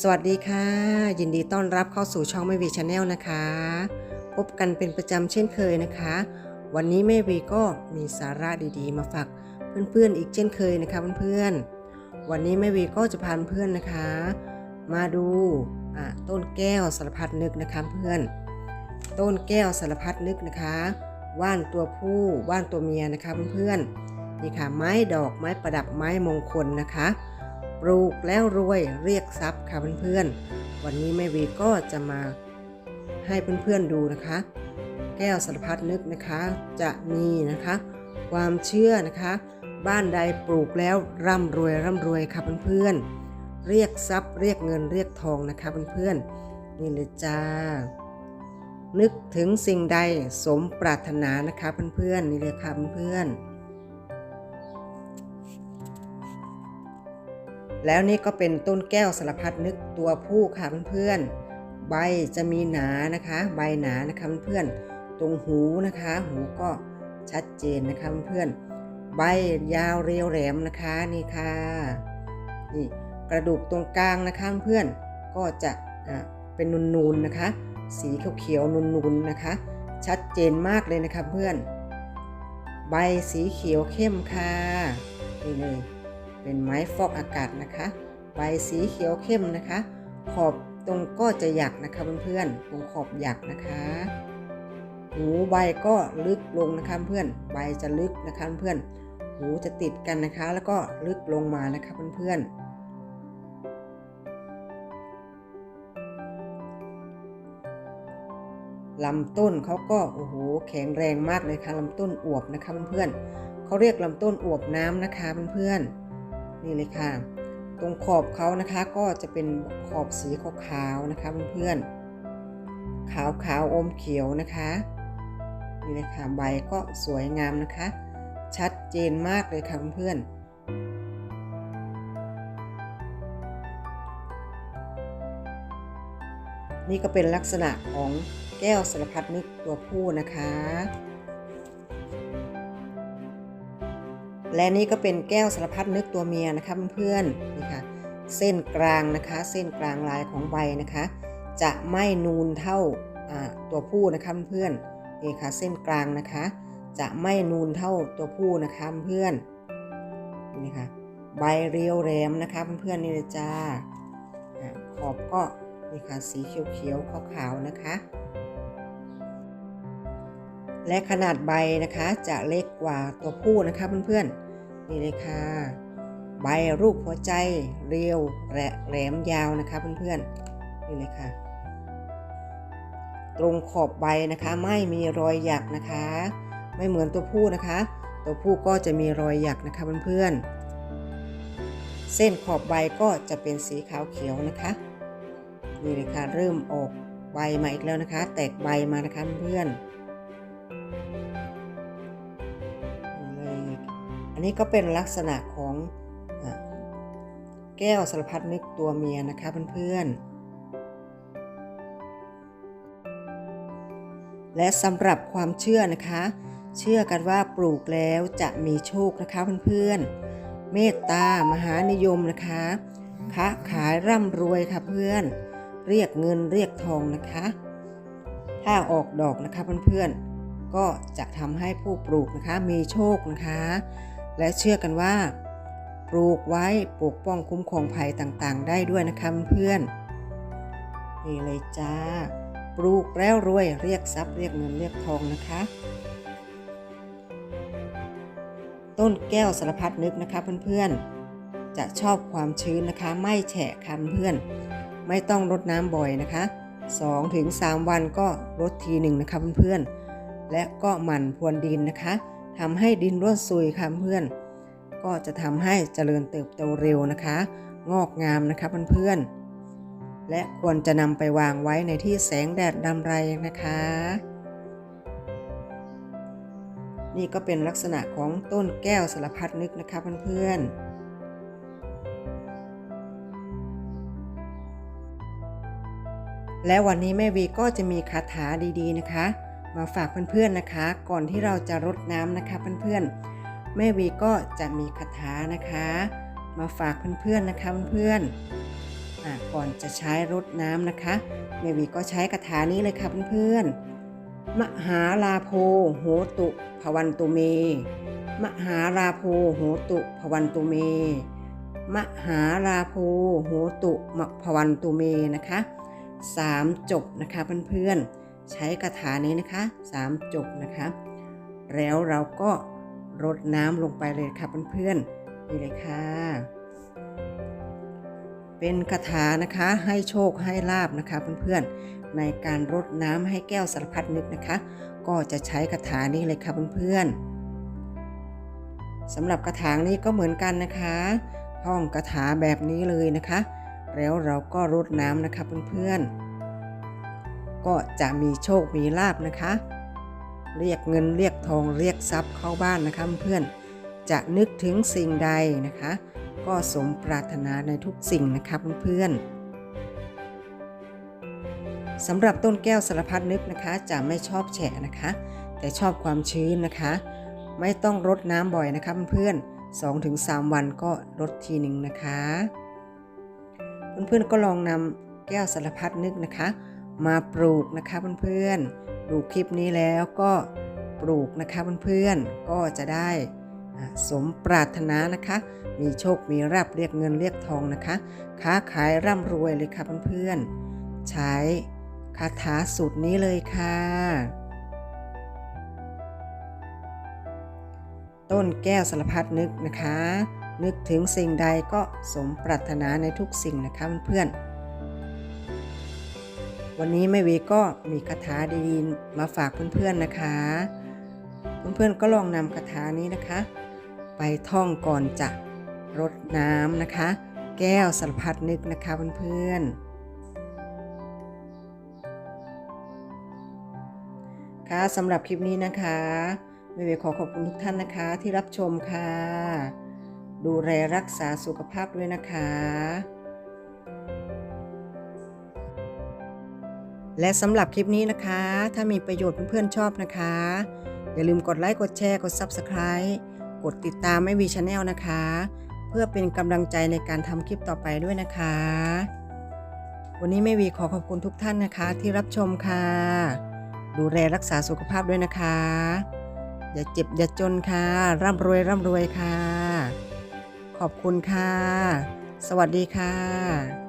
สวัสดีค่ะ ยินดีต้อนรับเข้าสู่ช่องแม่วีชาแนลนะคะ พบกันเป็นประจำเช่นเคยนะคะ วันนี้แม่วีก็มีสาระดีๆ มาฝากเพื่อนๆอีกเช่นเคยนะคะเพื่อนๆวันนี้แม่วีก็จะพาเพื่อนนะคะ มาดูต้นแก้วสารพัดนึกนะคะเพื่อน ต้นแก้วสารพัดนึกนะคะ ว่านตัวผู้ว่านตัวเมียนะคะเพื่อนๆนี่ค่ะไม้ดอกไม้ประดับไม้มงคลนะคะ ปลูกแล้วรวยเรียกทรัพย์ค่ะเพื่อนๆ วันนี้แม่วีก็จะมาให้เพื่อนๆดูนะคะ แก้วสารพัดนึกนะคะจะมีนะคะ ความเชื่อนะคะ บ้านใดปลูกแล้วร่ำรวยร่ำรวยค่ะเพื่อนๆ เรียกทรัพย์เรียกเงินเรียกทองนะคะเพื่อนๆนี่เลยจ้า นึกถึงสิ่งใดสมปรารถนานะคะเพื่อนๆนี่เลยค่ะเพื่อนๆ แล้วนี่ก็เป็นต้นแก้วสารพัดนึกตัวผู้ค่ะเพื่อนๆ ใบจะมีหนานะคะ ใบหนานะคะเพื่อนๆ ตรงหูนะคะ หูก็ชัดเจนนะคะเพื่อนๆ ใบยาวเรียวแหลมนะคะนี่ค่ะ นี่กระดูกตรงกลางนะคะเพื่อนก็จะเป็นนูนๆนะคะ สีเขียวๆนูนๆนะคะ ชัดเจนมากเลยนะคะเพื่อน ใบสีเขียวเข้มค่ะนี่เลย เป็นไม้ฟอกอากาศนะคะ ใบสีเขียวเข้มนะคะ ขอบตรงก็จะหยักนะคะเพื่อนๆตรงขอบหยักนะคะ หูใบก็ลึกลงนะคะเพื่อนใบจะลึกนะคะเพื่อนหูจะติดกันนะคะ แล้วก็ลึกลงมานะคะเพื่อนๆลำต้นเขาก็โอ้โหแข็งแรงมากเลยค่ะลำต้นอวบนะคะเพื่อนๆเขาเรียกลำต้นอวบน้ำนะคะเพื่อนๆ นี่เลยค่ะ ตรงขอบเขานะคะก็จะเป็นขอบสีขาวๆนะคะเพื่อนๆขาวขาวๆอมเขียวนะคะนี่เลยค่ะใบก็สวยงามนะคะ ชัดเจนมากเลยค่ะเพื่อนๆนี่ก็เป็นลักษณะของแก้วสารพัดนึกตัวผู้นะคะ และนี่ก็เป็นแก้วสารพัดนึกตัวเมียนะคะเพื่อนๆนี่ค่ะเส้นกลางนะคะ เส้นกลางลายของใบนะคะ จะไม่นูนเท่าตัวผู้นะคะเพื่อนๆนี่ค่ะเส้นกลางนะคะ จะไม่นูนเท่าตัวผู้นะคะเพื่อนนี่ค่ะใบเรียวแหลมนะคะเพื่อนๆนี่เลยจ้าอ่าขอบก็นี่ค่ะสีเขียวๆขาวๆนะคะ และขนาดใบนะคะจะเล็กกว่าตัวผู้นะคะเพื่อนๆ นี่เลยค่ะ ใบรูปหัวใจเรียวและแหลมยาวนะคะเพื่อนๆนี่เลยค่ะ ตรงขอบใบนะคะไม่มีรอยหยักนะคะ ไม่เหมือนตัวผู้นะคะ ตัวผู้ก็จะมีรอยหยักนะคะเพื่อนๆเส้นขอบใบก็จะเป็นสีขาวเขียวนะคะนี่เลยค่ะเริ่มออกใบมาอีกแล้วนะคะ แตกใบมานะคะเพื่อนๆ อันนี้ก็เป็นลักษณะของอแก้วสารพัดนึกตัวเมียนะคะเพื่อนๆ และสำหรับความเชื่อนะคะ เชื่อกันว่าปลูกแล้วจะมีโชคนะคะเพื่อนๆ เมตตามหานิยมนะคะค้าขายร่ำรวยค่ะเพื่อน เรียกเงินเรียกทองนะคะ ถ้าออกดอกนะคะเพื่อนๆก็จะทำให้ผู้ปลูกนะคะมีโชคนะคะ และเชื่อกันว่า ปลูกไว้ปกป้องคุ้มครองภัยต่างๆ ได้ด้วยนะคะเพื่อนนี่เลยจ้า ปลูกแล้วรวยเรียกทรัพย์เรียกเงินเรียกทองนะคะ ต้นแก้วสารพัดนึกนะคะเพื่อนๆ จะชอบความชื้นนะคะ ไม่แฉะค่ะเพื่อน ไม่ต้องรดน้ำบ่อยนะคะ2-3ถึง3วันก็รดทีหนึ่งนะคะเพื่อนๆ และก็หมั่นพรวนดินนะคะ ทำให้ดินร่วนซุยค่ะเพื่อน ก็จะทำให้เจริญเติบโตเร็วนะคะ งอกงามนะคะเพื่อนๆ และควรจะนำไปวางไว้ในที่แสงแดดดำไรนะคะ นี่ก็เป็นลักษณะของต้นแก้วสารพัดนึกนะคะเพื่อนๆและวันนี้แม่วีก็จะมีคาถาดีๆนะคะ มาฝากเพื่อนๆนะคะ ก่อนที่เราจะรดน้ำนะคะเพื่อนๆแม่วีก็จะมีคาถานะคะ มาฝากเพื่อนๆนะคะเพื่อนๆก่อนจะใช้รดน้ำนะคะแม่วีก็ใช้คาถานี้เลยค่ะเพื่อนๆมหาลาโพโหตุภวันตุเม มหาลาโพโหตุภวันตุเม มหาลาโพโหตุมภวันตุเมนะคะสามจบนะคะเพื่อนๆ ใช้คาถานี้นะคะสามจบนะคะ แล้วเราก็รดน้ำลงไปเลยค่ะเพื่อนๆนี่เลยค่ะ เป็นคาถานะคะให้โชคให้ลาบนะคะเพื่อนๆในการรดน้ำให้แก้วสารพัดนึกนะคะ ก็จะใช้คาถานี้เลยค่ะเพื่อนๆสำหรับกระถางนี้ก็เหมือนกันนะคะท่องคาถาแบบนี้เลยนะคะ แล้วเราก็รดน้ำนะคะเพื่อนๆ ก็จะมีโชคมีลาบนะคะ เรียกเงินเรียกทองเรียกทรัพย์เข้าบ้านนะคะเพื่อนจะนึกถึงสิ่งใดนะคะ ก็สมปรารถนาในทุกสิ่งนะคะเพื่อนสำหรับต้นแก้วสารพัดนึกนะคะ จะไม่ชอบแฉะนะคะ แต่ชอบความชื้นนะคะ ไม่ต้องรดน้ำบ่อยนะคะเพื่อนๆ2-3 วันก็รดทีหนึ่งนะคะ เพื่อนๆก็ลองนำแก้วสารพัดนึกนะคะ มาปลูกนะคะเพื่อนๆ ดูคลิปนี้แล้วก็ปลูกนะคะเพื่อนๆ ก็จะได้สมปรารถนานะคะ มีโชค มีราบเรียกเงินเรียกทองนะคะ ค้าขายร่ำรวยเลยค่ะเพื่อนๆ ใช้คาถาสูตรนี้เลยค่ะ ต้นแก้วสารพัดนึกนะคะ นึกถึงสิ่งใดก็สมปรารถนาในทุกสิ่งนะคะเพื่อนๆ วันนี้แม่วีก็มีคาถาดีๆมาฝากเพื่อนๆนะคะ เพื่อนๆก็ลองนำคาถานี้นะคะ ไปท่องก่อนจะรดน้ำนะคะ แก้วสารพัดนึกนะคะเพื่อนๆค่ะสำหรับคลิปนี้นะคะแม่เวขอขอบคุณทุกท่านนะคะที่รับชมค่ะ ดูแลรักษาสุขภาพด้วยนะคะ และสำหรับคลิปนี้นะคะ ถ้ามีประโยชน์เพื่อนๆชอบนะคะ อย่าลืมกดไลค์ กดแชร์ กด Subscribe กดติดตามไม่วีชาแนลนะคะ เพื่อเป็นกำลังใจในการทำคลิปต่อไปด้วยนะคะ วันนี้แม่วีขอขอบคุณทุกท่านนะคะ ที่รับชมค่ะ ดูแลรักษาสุขภาพด้วยนะคะ อย่าเจ็บอย่าจนค่ะ ร่ำรวยร่ำรวยค่ะ ขอบคุณค่ะ สวัสดีค่ะ